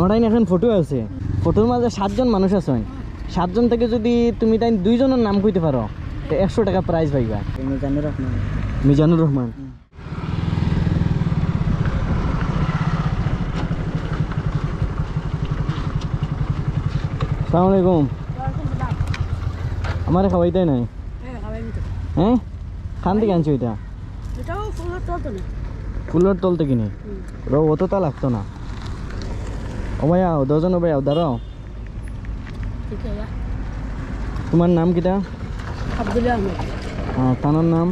আমার আইন এখন ফটো আছে। ফটোর মাঝে সাতজন মানুষ আছে। সাতজন থেকে যদি তুমি তাই দুইজনের নাম কইতে পারো তো একশো টাকা প্রাইজ পাইবা। মিজানুর রহমান। মিজানুর রহমান। সালাম আলাইকুম। আমার খাওয়াইতে নাই? হ্যাঁ খান থেকে আনছো এটা? এটাও ফোনের চলতো না ফুলের তলতে কিনে র অতটা লাগতো না। ও ভাইয়া দশজন ও ভাইয়া দাঁড়াও আছে তোমার নাম কিটা তানার নাম?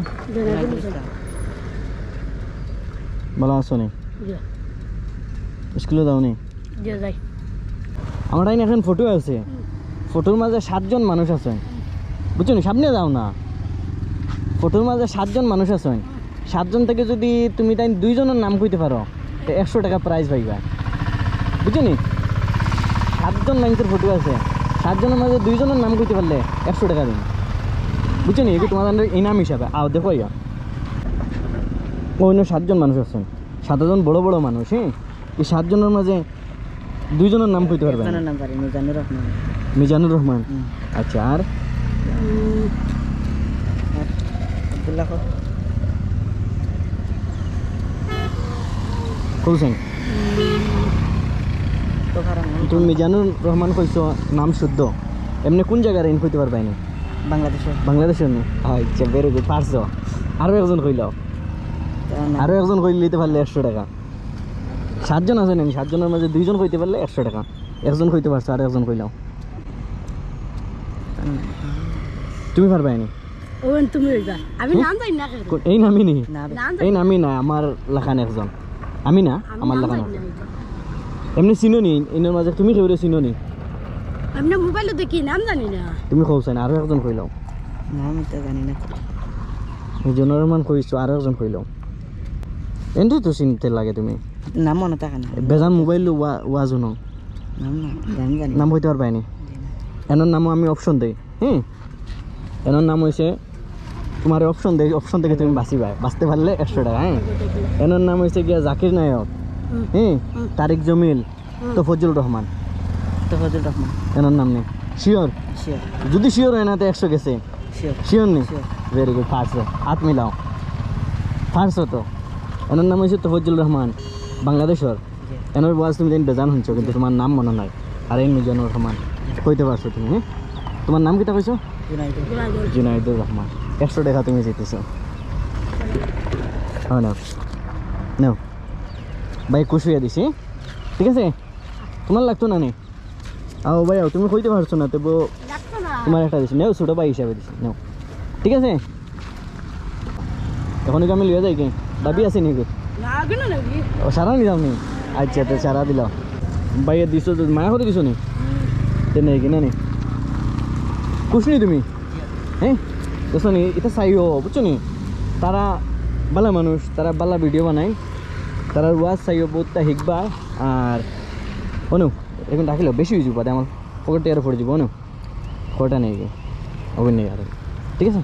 ভালো আছো নি? স্কুলে যাও নি? আমার এখন ফটো আছে। ফটোর মাঝে সাতজন মানুষ আছেন বুঝছ নি? সামনে যাও না। ফটোর মাঝে সাতজন মানুষ আছেন সাতজন থেকে যদি তুমি তাই দুইজনের নাম কইতে পারো একশো টাকা প্রাইজ পাইবা। বুঝছ নি সাতজন মানুষের ফটো আছে। সাতজনের মাঝে দুইজনের নাম কইতে পারলে একশো টাকা দিন। বুঝছ নি এগুলো তোমাদের ইনাম হিসাবে। আও দেখো ইয়া। অন্য সাতজন মানুষ আছেন। সাতজন বড় বড় মানুষ হ্যাঁ? এই সাতজনের মাঝে দুইজনের নাম কইতে পারবেন? নাম পারি মিজানুর রহমান। মিজানুর রহমান? আচ্ছা আর? তুমি মিজানুর রহমান কইছো নাম শুদ্ধ। এমনি কোন জায়গার ইন কইতে পারবাই না বাংলাদেশের নি আচ্ছা ভেরি গুড পারছ। আরও একজন কইল। আরও একজন কইলে নিতে পারলে একশো টাকা। সাতজন আছে নাকি? সাতজনের মাঝে দুইজন কইতে পারলে একশো টাকা। একজন কইতে পারছ আর একজন কইলাও তুমি পারবাই নি ওন তুমি হইবা। আমি নাম না এই নামই নি নাম এই নামই না। আমার লেখান একজন। আমি না আমি আমার লেখান এমনি চিনো নি এনের মাঝে তুমি কেউরে চিনো নি আমি না মোবাইলে দেখি নাম জানি না। তুমি কৌছেন আরও একজন কইলাও নাম তো জানি না। মিজানুর রহমান কইছো আরও একজন কইলাও এমনি তো চিনতে লাগে তুমি। নাম মনে থাকে না বেজান মোবাইল ওয়াজও ন? নাম না জানি জানি। নাম কইতে পারবাই নি? এনার নামও আমি অপশন দেই হ্যাঁ এনার নাম হয়েছে তোমার অপশন দেই অপশন থেকে তুমি বাঁচিবা বাঁচতে পারলে একশো টাকা হ্যাঁ এনার নাম হয়েছে গিয়া জাকির নায়ক হ্যাঁ তারিক জমিল। তফজুল রহমান? তো ফজল রহমান। এনার নাম নেই। শিওর শিওর যদি শিওর হয় না তো একশো গেছে। শিওর নেই? ভেরি গুড ফার্স্ট হাত মিলাও। ফার্স্ট তো। এনার নাম হয়েছে তফজুল রহমান। বাংলাদেশর এনার বয়স তুমি দিন বেজান শুনছো কিন্তু তোমার নাম মনে নাই। আর এই মিজানুর রহমান। কইতে পারছ তুমি হ্যাঁ? তোমার নাম কিটা কইছো? জুনাইদুর রহমান। একশো টাকা তুমি জিতেছো। হয় না। নাও। ভাই খুশি হয়ে দিছি ঠিক আছে? তোমার লাগতো না নি? আও ভাই তুমি কইতে পারছ না তবু তোমার একটা দিছি। নেও ছোটো ভাই হিসাবে দিছি নেও। ঠিক আছে? এখন কি আমি লিয়ে যাই কি? দাবি আছে নাকি? ও সারা নি যাও নি। আচ্ছা তো সারা দিল। ভাইয়া দিছো মায়া করে দিছো নি? তে নেই কিনা নি খুশ তুমি? হ্যাঁ? বুঝছ নি এটা চাইও বুঝছ নি? তারা বালা মানুষ তারা বালা ভিডিও বানায়। তারা ওয়াজ চাইও বহুতটা শিখবা আর অনু, এখন রাখিল বেশি হয়ে যাব আমার পকেটে আরও পড়ে যাব, অনু। কটা নেই হবে নেই আর। ঠিক আছে?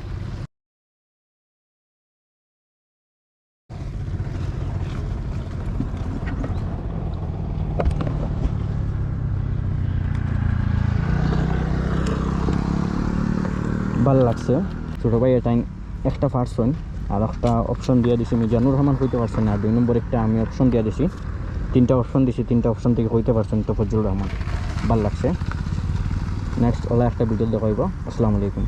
ভালো লাগছে। ছোটো ভাই এটা একটা পার্সন আর একটা অপশন দিয়ে দিছি। মিজানুর রহমান হইতে পারছেন আর দুই নম্বর একটা আমি অপশন দিয়ে দিছি। তিনটা অপশন দিছি, তিনটা অপশন থেকে হইতে পারছেন তো ফজলুর রহমান। ভালো লাগছে। নেক্সট ওলা একটা ভিডিও দেখাইব। আসসালামু আলাইকুম।